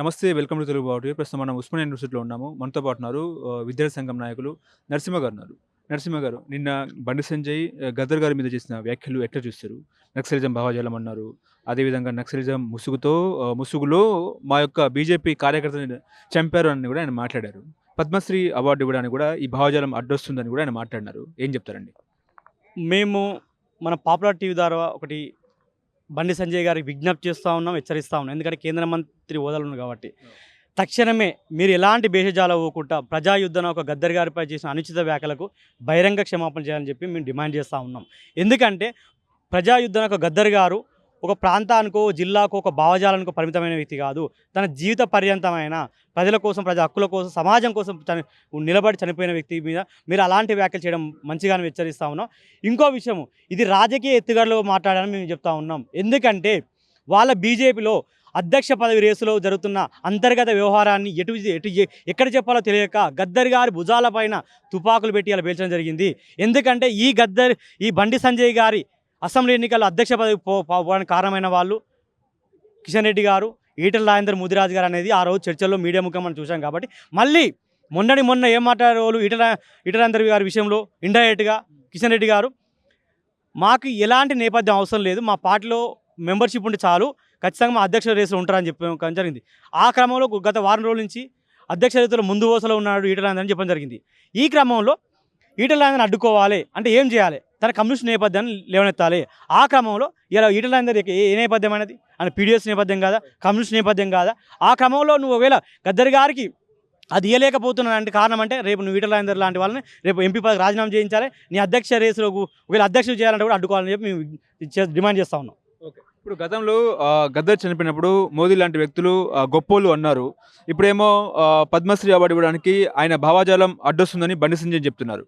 నమస్తే welcome to Telugu బాబు ప్రస్తుతం మనం ఉస్మాన్ యూనివర్సిటీలో ఉన్నాము. మనతో పాటు ఉన్నారు విద్యార్థి సంఘం నాయకులు నరసింహ గారు ఉన్నారు. నరసింహ గారు నిన్న బండి సంజయ్ గద్దర్ గారి మీద చేసిన వ్యాఖ్యలు ఎట్లా చూస్తారు? నక్సలిజం భావజాలం అన్నారు అదేవిధంగా నక్సలిజం ముసుగుతో ముసుగులో మా యొక్క బీజేపీ కార్యకర్తని చంపారు అని కూడా ఆయన మాట్లాడారు. పద్మశ్రీ అవార్డు ఇవ్వడానికి కూడా ఈ భావజాలం అడ్డొస్తుందని కూడా ఆయన మాట్లాడినారు. ఏం చెప్తారండి? మేము మన పాపులర్ టీవీ ద్వారా ఒకటి బండి సంజయ్ గారికి విజ్ఞప్తి చేస్తూ ఉన్నాం హెచ్చరిస్తూ ఉన్నాం. ఎందుకంటే కేంద్ర మంత్రి హోదాలు కాబట్టి. తక్షణమే మీరు ఎలాంటి భేషజాల పోకుండా ప్రజాయుద్ధన ఒక గద్దర్ గారిపై చేసిన అనుచిత వ్యాఖ్యలకు బహిరంగ క్షమాపణ చేయాలని చెప్పి మేము డిమాండ్ చేస్తూ ఉన్నాం. ఎందుకంటే ప్రజాయుద్ధన ఒక గద్దర్ గారు ఒక ప్రాంతానికో జిల్లాకో ఒక భావజాలానికో పరిమితమైన వ్యక్తి కాదు. తన జీవిత పర్యంతమైన ప్రజల కోసం ప్రజా హక్కుల కోసం సమాజం కోసం నిలబడి చనిపోయిన వ్యక్తి మీద మీరు అలాంటి వ్యాఖ్యలు చేయడం మంచిగానే హెచ్చరిస్తూ ఉన్నాం. ఇంకో విషయం ఇది రాజకీయ ఎత్తుగడలో మాట్లాడాలని మేము చెప్తా ఉన్నాం. ఎందుకంటే వాళ్ళ బీజేపీలో అధ్యక్ష పదవి రేసులో జరుగుతున్న అంతర్గత వ్యవహారాన్ని ఎటు ఎటు ఎక్కడ చెప్పాలో తెలియక గద్దర్ గారి భుజాలపైన తుపాకులు పెట్టి అలా పేల్చడం జరిగింది. ఎందుకంటే ఈ గద్దర్ ఈ బండి సంజయ్ గారి అసెంబ్లీ ఎన్నికల్లో అధ్యక్ష పదవి పోవడానికి కారణమైన వాళ్ళు కిషన్ రెడ్డి గారు ఈటల రాజేందర్ ముదిరాజు గారు అనేది ఆ రోజు చర్చల్లో మీడియా ముఖం మనం చూసాం కాబట్టి మళ్ళీ మొన్నటి మొన్న ఏం మాట్లాడే వాళ్ళు ఈటల ఈటల రాజేందర్ గారి విషయంలో ఇండైరెక్ట్గా కిషన్ రెడ్డి గారు? మాకు ఎలాంటి నేపథ్యం అవసరం లేదు మా పార్టీలో మెంబర్షిప్ ఉంటే చాలు ఖచ్చితంగా మా అధ్యక్ష రేసులో ఉంటారని చెప్పడం జరిగింది. ఆ క్రమంలో గత వారం రోజుల నుంచి అధ్యక్ష రేసులో ముందు వరుసలో ఉన్నాడు ఈటల రాజేందర్ అని చెప్పడం జరిగింది. ఈ క్రమంలో ఈటల అడ్డుకోవాలి అంటే ఏం చేయాలి? తన కమ్యూనిస్ట్ నేపథ్యాన్ని లేవనెత్తాలి. ఆ క్రమంలో ఇలా ఈటల ఏ నేపథ్యం అనేది? ఆయన పీడిఎస్ నేపథ్యం కాదా? కమ్యూనిస్ట్ నేపథ్యం కాదా? ఆ క్రమంలో నువ్వు ఒకవేళ గద్దరి గారికి అది ఇయ్యలేకపోతున్నానంటే కారణం అంటే రేపు నువ్వు ఈటల రాజేందర్ లాంటి వాళ్ళని రేపు ఎంపీ పదవి రాజీనామా చేయించాలి. నీ అధ్యక్ష రేసులో ఒకవేళ అధ్యక్షుడు చేయాలంటే కూడా అడ్డుకోవాలని చెప్పి మేము డిమాండ్ చేస్తా ఉన్నాం. ఇప్పుడు గతంలో గద్దర్ చనిపోయినప్పుడు మోదీ లాంటి వ్యక్తులు గొప్పోళ్ళు అన్నారు. ఇప్పుడేమో పద్మశ్రీ అవార్డు ఇవ్వడానికి ఆయన భావజాలం అడ్డొస్తుందని బండి సంజయ్ చెప్తున్నారు.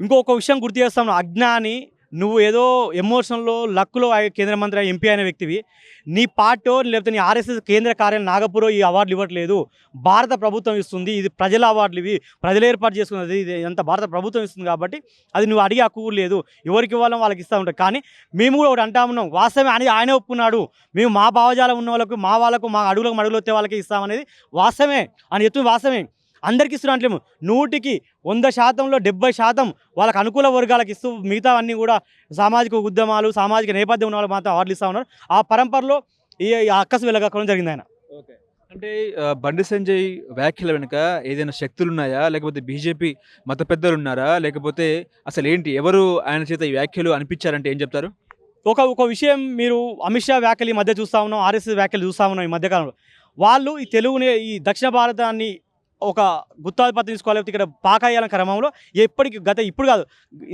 ఇంకొక విషయం గుర్తు చేస్తాను. అజ్ఞాని నువ్వు ఏదో ఎమోషన్లో లక్లో కేంద్ర మంత్రి ఎంపీ అయిన వ్యక్తివి. నీ పార్టీ లేకపోతే నీ ఆర్ఎస్ఎస్ కేంద్ర కార్యాలయం నాగపూర్ ఈ అవార్డులు ఇవ్వట్లేదు. భారత ప్రభుత్వం ఇస్తుంది. ఇది ప్రజల అవార్డులు ఇవి ప్రజలు ఏర్పాటు చేసుకున్నది ఇది. అంత భారత ప్రభుత్వం ఇస్తుంది కాబట్టి అది నువ్వు అడిగే హక్కు లేదు. ఎవరికి ఇవ్వాలో వాళ్ళకి ఇస్తూ ఉంటారు. కానీ మేము కూడా ఒకటి అంటా ఉన్నాం. వాస్తవమే అని ఆయన ఒప్పుకున్నాడు. మేము మా భావజాలం ఉన్న వాళ్ళకు మా వాళ్ళకు మా అడుగులకు అడుగులు వచ్చే వాళ్ళకి ఇస్తామనేది వాస్తవమే. అని చెప్తుంది వాస్తవమే. అందరికి ఇస్తున్నట్లేము నూటికి వంద శాతంలో డెబ్బై శాతం వాళ్ళకి అనుకూల వర్గాలకు ఇస్తూ మిగతా అన్నీ కూడా సామాజిక ఉద్యమాలు సామాజిక నేపథ్యం ఉన్న వాళ్ళు మాత్రం అవార్డులు ఇస్తూ ఉన్నారు. ఆ పరంపరలో ఈ అక్కసు వెళ్ళగక్కడం జరిగింది ఆయన. అంటే బండి సంజయ్ వ్యాఖ్యల వెనుక ఏదైనా శక్తులు ఉన్నాయా? లేకపోతే బీజేపీ మత పెద్దలు ఉన్నారా? లేకపోతే అసలు ఏంటి? ఎవరు ఆయన చేత ఈ వ్యాఖ్యలు అనిపించారంటే ఏం చెప్తారు? ఒక ఒక విషయం మీరు అమిత్ షా వ్యాఖ్యలు ఈ మధ్య చూస్తూ ఉన్నాం ఆర్ఎస్ఎస్ వ్యాఖ్యలు చూస్తూ ఉన్నాం ఈ మధ్యకాలంలో. వాళ్ళు ఈ తెలుగుని ఈ దక్షిణ భారతాన్ని ఒక గుత్తాధిపత్యం తీసుకోవాలి లేకపోతే ఇక్కడ పాకాయాల క్రమంలో ఎప్పటికి గత ఇప్పుడు కాదు.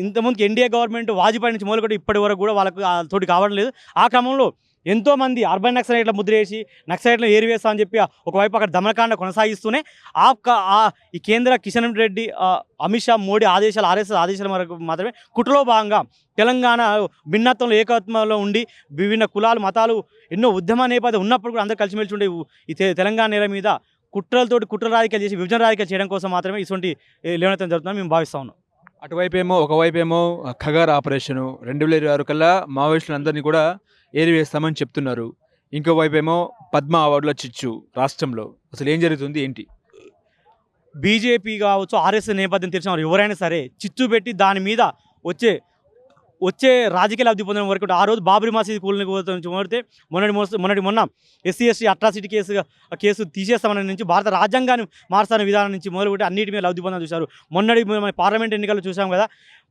ఇంతకుముందు ఎన్డీఏ గవర్నమెంట్ వాజ్పేయి నుంచి మొదలుకొని ఇప్పటి వరకు కూడా వాళ్ళకు తోటి కావడం లేదు. ఆ క్రమంలో ఎంతోమంది అర్బన్ నక్సలైట్ల ముద్ర వేసి నక్సలైట్లు ఏరివేస్తా అని చెప్పి ఒకవైపు అక్కడ దమనకాండ కొనసాగిస్తూనే ఆ ఈ కేంద్ర కిషన్ రెడ్డి అమిత్ షా మోడీ ఆదేశాలు ఆర్ఎస్ఎస్ ఆదేశాల వరకు మాత్రమే కుట్రలో భాగంగా తెలంగాణ భిన్నత్వంలో ఏకత్వంలో ఉండి విభిన్న కులాలు మతాలు ఎన్నో ఉద్యమ నేపథ్యం ఉన్నప్పుడు కూడా అందరూ కలిసిమెలిసి ఉండే ఈ తెలంగాణ నేల మీద కుట్రలతోటి కుట్ర రాజకీయాలు చేసి విభజన రాజకీయాలు చేయడం కోసం మాత్రమే ఇటువంటి లేవనెత్తం జరుగుతుందని మేము భావిస్తా ఉన్నాం అటువైపేమో ఒకవైపేమో ఖగార్ ఆపరేషను రెండు వేల ఇరవై ఆరు కల్లా మావోయిస్టులందరినీ కూడా ఏరివేస్తామని చెప్తున్నారు. ఇంకోవైపు ఏమో పద్మ అవార్డుల చిచ్చు రాష్ట్రంలో. అసలు ఏం జరుగుతుంది ఏంటి? బీజేపీ కావచ్చు ఆర్ఎస్ఎస్ నేపథ్యం తెలిసిన వారు ఎవరైనా సరే చిచ్చు పెట్టి దాని మీద వచ్చే వచ్చే రాజకీయ లబ్ధి పొందడం వరకు ఆ రోజు బాబరీ మసీద్ కూలని మొదటి మొన్నటి మోస- మొన్నటి మొన్న SC ST atrocity case case తీసేస్తామని నుంచి భారత రాజ్యాంగాన్ని మార్చాలనే విధానం నుంచి మొదలుపెట్టి అన్నిటి మీద లబ్ధి పొందని చూశారు. మొన్నటి మన పార్లమెంట్ ఎన్నికల్లో చూసాం కదా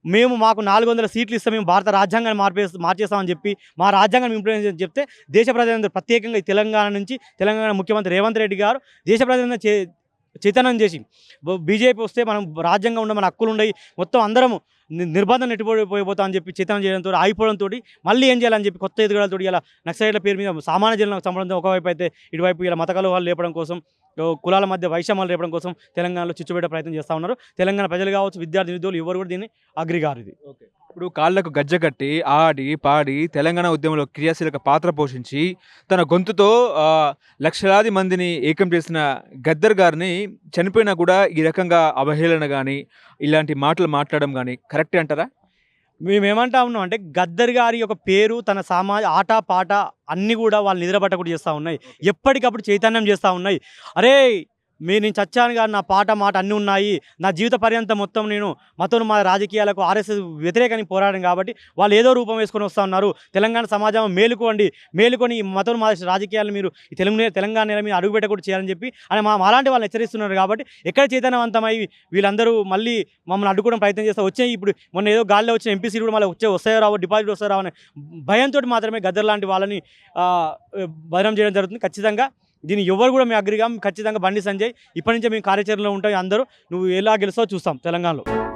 మేము మాకు నాలుగు వందల సీట్లు ఇస్తాం మేము భారత రాజ్యాంగాన్ని మార్పే మార్చేస్తామని చెప్పి మా రాజ్యాంగాన్ని ఇంప్లిమెంట్ చేసి చెప్తే దేశ ప్రజలందరూ ప్రత్యేకంగా తెలంగాణ నుంచి తెలంగాణ ముఖ్యమంత్రి రేవంత్ రెడ్డి గారు దేశ ప్రజలందరూ చే చైతన్యం చేసి బీజేపీ వస్తే మనం రాజ్యాంగం ఉండే మన హక్కులు ఉన్నాయి మొత్తం అందరం నిర్బంధం ఎట్టుపోయిపోతా అని చెప్పి చేతనం చేయడంతో ఆగిపోవడంతో మళ్ళీ ఏం చేయాలని చెప్పి కొత్త ఎదుగుదలతో ఇలా నక్సలైట్ల పేరు మీద సామాన్య జనాలకు సంబంధం ఒకవైపు అయితే ఇటువైపు ఇలా మత కలహాలు లేపడం కోసం కులాల మధ్య వైషమ్యాలు రేపడం కోసం తెలంగాణలో చిచ్చుబెట్టే ప్రయత్నం చేస్తూ ఉన్నారు. తెలంగాణ ప్రజలు కావచ్చు విద్యార్థి నిధులు ఎవరు కూడా దీన్ని అగ్రిగారు ఇది ఇప్పుడు కాళ్ళకు గజ్జ కట్టి ఆడి పాడి తెలంగాణ ఉద్యమంలో క్రియాశీలక పాత్ర పోషించి తన గొంతుతో లక్షలాది మందిని ఏకం చేసిన గద్దర్ గారిని చనిపోయినా కూడా ఈ రకంగా అవహేళన కానీ ఇలాంటి మాటలు మాట్లాడడం కానీ కరెక్టే అంటారా? మేము ఏమంటా ఉన్నాం అంటే గద్దర్ గారి యొక్క పేరు తన సమాజ ఆట పాట అన్నీ కూడా వాళ్ళు నిద్రపట్ట కూడా చేస్తూ ఉన్నాయి. ఎప్పటికప్పుడు చైతన్యం చేస్తూ ఉన్నాయి. అరే మీరు నేను చచ్చాను కానీ నా పాట మాట అన్నీ ఉన్నాయి. నా జీవిత పర్యంతం మొత్తం నేను మతం మా రాజకీయాలకు ఆర్ఎస్ఎస్ వ్యతిరేకానికి పోరాడాను కాబట్టి వాళ్ళు ఏదో రూపం వేసుకొని వస్తూ ఉన్నారు. తెలంగాణ సమాజం మేలుకోండి. మేలుకొని ఈ మతం మా రాజకీయాలు మీరు ఈ తెలుగు తెలంగాణ నేల మీద అడుగుపెట్టకూడదు చేయాలని చెప్పి అని మా అలాంటి వాళ్ళు హెచ్చరిస్తున్నారు కాబట్టి ఎక్కడ చైతన్యవంతమై వీళ్ళందరూ మళ్ళీ మమ్మల్ని అడ్డుకోవడం ప్రయత్నం చేస్తే వచ్చే ఇప్పుడు మొన్న ఏదో గాల్లో వచ్చిన ఎంపీసీ కూడా మళ్ళీ వచ్చే వస్తాయో రావు డిపాజిట్ వస్తాయో రావో అనే భయంతో మాత్రమే గద్దర్ లాంటి వాళ్ళని భద్రం చేయడం జరుగుతుంది ఖచ్చితంగా. దీన్ని ఎవరు కూడా మేము అగ్రిగా ఖచ్చితంగా బండి సంజయ్. ఇప్పటి నుంచే మేము కార్యాచరణలో ఉంటాం అందరూ. నువ్వు ఎలా గెలుస్తావో చూస్తాం తెలంగాణలో.